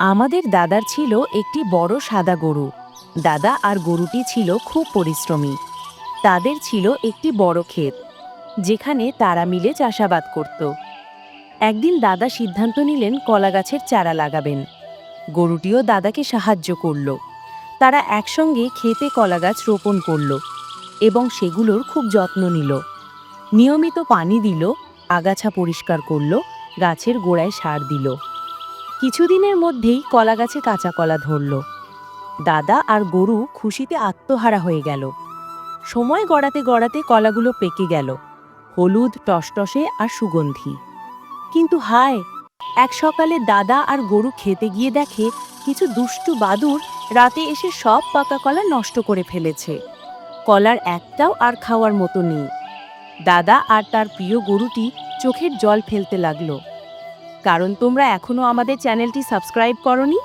আমাদের দাদার ছিল একটি বড় সাদা গরু। দাদা আর গরুটি ছিল খুব পরিশ্রমী। তাদের ছিল একটি বড় ক্ষেত, যেখানে তারা মিলে চাষাবাদ করত। একদিন দাদা সিদ্ধান্ত নিলেন কলা গাছের চারা লাগাবেন। গরুটিও দাদাকে সাহায্য করল। তারা একসঙ্গে খেতে কলা গাছ রোপণ করল এবং সেগুলোর খুব যত্ন নিল। নিয়মিত পানি দিল, আগাছা পরিষ্কার করল, গাছের গোড়ায় সার দিল। কিছুদিনের মধ্যেই কলা গাছে কাঁচা কলা ধরল। দাদা আর গরু খুশিতে আত্মহারা হয়ে গেল। সময় গড়াতে গড়াতে কলাগুলো পেকে গেল। হলুদ, টসটসে আর সুগন্ধি। কিন্তু হায়, এক সকালে দাদা আর গরু খেতে গিয়ে দেখে কিছু দুষ্টু বাদুর রাতে এসে সব পাকা কলা নষ্ট করে ফেলেছে। কলার একটাও আর খাওয়ার মতো নেই। দাদা আর তার প্রিয় গরুটি চোখের জল ফেলতে লাগল। কারণ তোমরা এখনও আমাদের চ্যানেলটি সাবস্ক্রাইব করনি?